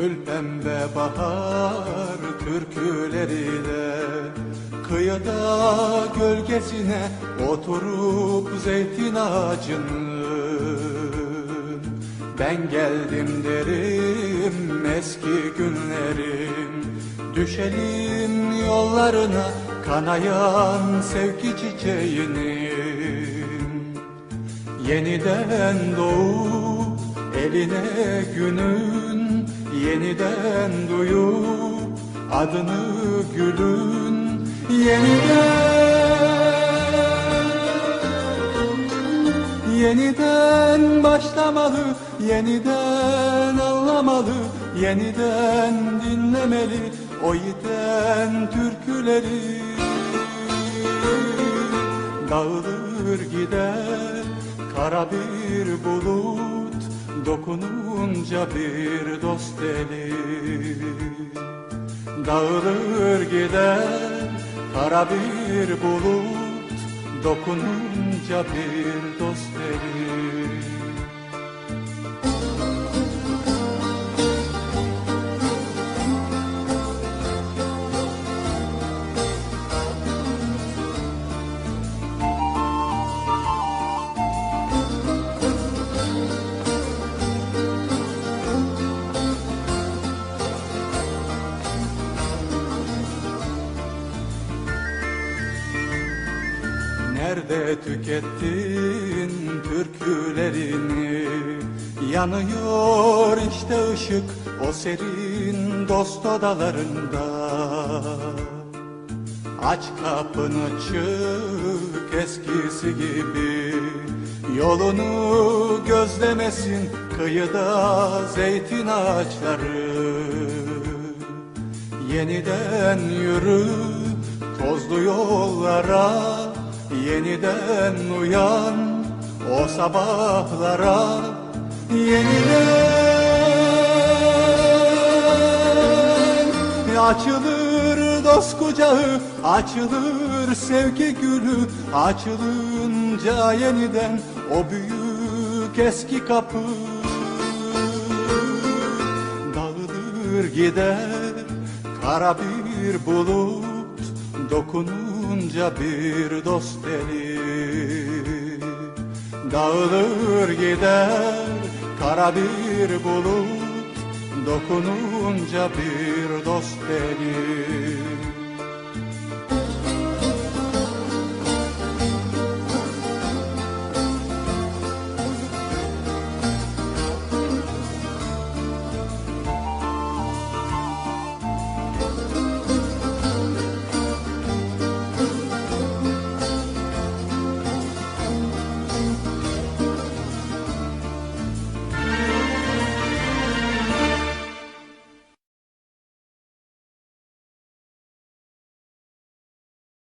Gül pembe bahar türküleriyle Kıyıda gölgesine oturup zeytin ağacının. Ben geldim derim eski günlerim Düşelim yollarına kanayan sevgi çiçeğinin. Yeniden doğup eline günün Yeniden duyup adını gülün Yeniden Yeniden başlamalı, yeniden anlamalı, yeniden dinlemeli o yiten türküleri. Dağılır gider kara bir bulut, dokununca bir dost eli. Dağılır gider kara bir bulut Dokununca bir dost eli Nerede tükettin türkülerini? Yanıyor işte ışık o serin dost odalarında. Aç kapını çık eskisi gibi. Yolunu gözlemesin kıyıda zeytin ağaçları. Yeniden yürü tozlu yollara Yeniden uyan o sabahlara Yeniden. Açılır dost kucağı Açılır sevgi gülü Açılınca yeniden o büyük eski kapı. Dağılır gider kara bir bulut Dokununca bir dost eli Dağılır gider kara bir bulut. Dokununca bir dost eli